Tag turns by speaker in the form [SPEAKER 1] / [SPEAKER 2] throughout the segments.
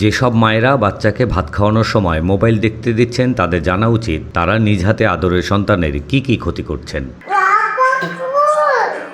[SPEAKER 1] যেসব মায়েরা বাচ্চাকে ভাত খাওয়ানোর সময় মোবাইল দেখতে দিচ্ছেন, তাদের জানা উচিত তারা নিজ হাতে আদরের সন্তানের কি কি ক্ষতি করছেন।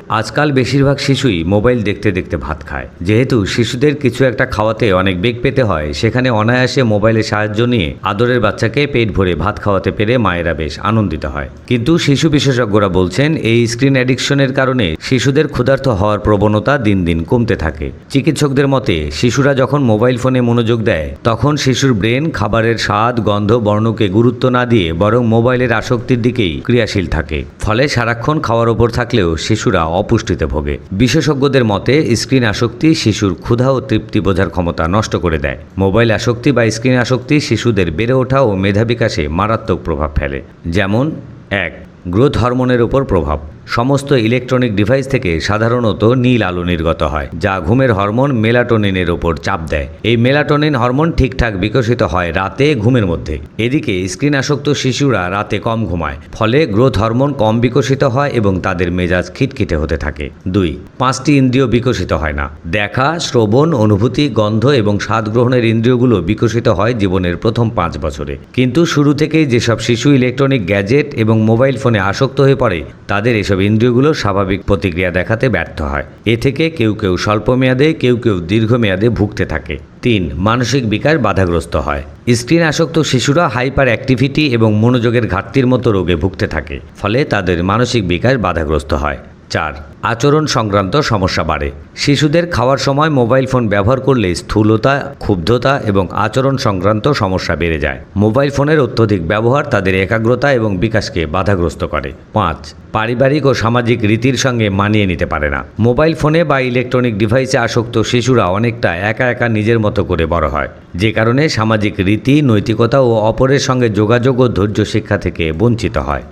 [SPEAKER 1] আজকাল বেশিরভাগ শিশুই মোবাইল দেখতে দেখতে ভাত খায়। যেহেতু শিশুদের কিছু একটা খাওয়াতে অনেক বেগ পেতে হয়, সেখানে অনায়াসে মোবাইলের সাহায্য নিয়ে আদরের বাচ্চাকে পেট ভরে ভাত খাওয়াতে পেরে মায়েরা বেশ আনন্দিত হয়। কিন্তু শিশু বিশেষজ্ঞরা বলছেন, এই স্ক্রিন অ্যাডিকশনের কারণে শিশুদের ক্ষুধার্ত হওয়ার প্রবণতা দিন দিন কমতে থাকে। চিকিৎসকদের মতে, শিশুরা যখন মোবাইল ফোনে মনোযোগ দেয়, তখন শিশুর ব্রেন খাবারের স্বাদ, গন্ধ, বর্ণকে গুরুত্ব না দিয়ে বরং মোবাইলের আসক্তির দিকেই ক্রিয়াশীল থাকে। ফলে সারাক্ষণ খাওয়ার ওপর থাকলেও শিশুরা অপুষ্টিতে ভোগে। বিশেষজ্ঞদের মতে, স্ক্রিন আসক্তি শিশুর ক্ষুধা ও তৃপ্তি বোঝার ক্ষমতা নষ্ট করে দেয়। মোবাইল আসক্তি বা স্ক্রিন আসক্তি শিশুদের বেড়ে ওঠা ও মেধা বিকাশে মারাত্মক প্রভাব ফেলে। যেমন, এক, গ্রোথ হরমোনের ওপর প্রভাব। সমস্ত ইলেকট্রনিক ডিভাইস থেকে সাধারণত নীল আলো নির্গত হয়, যা ঘুমের হরমোন মেলাটোনিনের ওপর চাপ দেয়। এই মেলাটোনিন হরমোন ঠিকঠাক বিকশিত হয় রাতে ঘুমের মধ্যে। এদিকে স্ক্রিন আসক্ত শিশুরা রাতে কম ঘুমায়, ফলে গ্রোথ হরমোন কম বিকশিত হয় এবং তাদের মেজাজ খিটখিটে হতে থাকে। দুই, পাঁচটি ইন্দ্রিয় বিকশিত হয় না। দেখা, শ্রবণ, অনুভূতি, গন্ধ এবং স্বাদ গ্রহণের ইন্দ্রিয়গুলো বিকশিত হয় জীবনের প্রথম পাঁচ বছরে। কিন্তু শুরু থেকেই যেসব শিশু ইলেকট্রনিক গ্যাজেট এবং মোবাইল ফোনে আসক্ত হয়ে পড়ে, তাদের এসব ইন্দ্রিয়গুলো স্বাভাবিক প্রতিক্রিয়া দেখাতে ব্যর্থ হয়। এ থেকে কেউ কেউ স্বল্প মেয়াদে কেউ কেউ দীর্ঘমেয়াদে ভুগতে থাকে। তিন, মানসিক বিকাশ বাধাগ্রস্ত হয়। স্ক্রিন আসক্ত শিশুরা হাইপার অ্যাক্টিভিটি এবং মনোযোগের ঘাটতির মতো রোগে ভুগতে থাকে, ফলে তাদের মানসিক বিকাশ বাধাগ্রস্ত হয়। চার আচরণ সংক্রান্ত সমস্যা বাড়ে। শিশুদের খাওয়ার সময় মোবাইল ফোন ব্যবহার করলে স্থূলতা, ক্ষুব্ধতা এবং আচরণ সংক্রান্ত সমস্যা বেড়ে যায়। মোবাইল ফোনের অত্যধিক ব্যবহার তাদের একাগ্রতা এবং বিকাশকে বাধাগ্রস্ত করে। পাঁচ, পারিবারিক ও সামাজিক রীতির সঙ্গে মানিয়ে নিতে পারে না। মোবাইল ফোনে বা ইলেকট্রনিক ডিভাইসে আসক্ত শিশুরা অনেকটা একা একা নিজের মতো করে বড় হয়। যে কারণে সামাজিক রীতি, নৈতিকতা ও অপরের সঙ্গে যোগাযোগ ও ধৈর্য শিক্ষা থেকে বঞ্চিত হয়।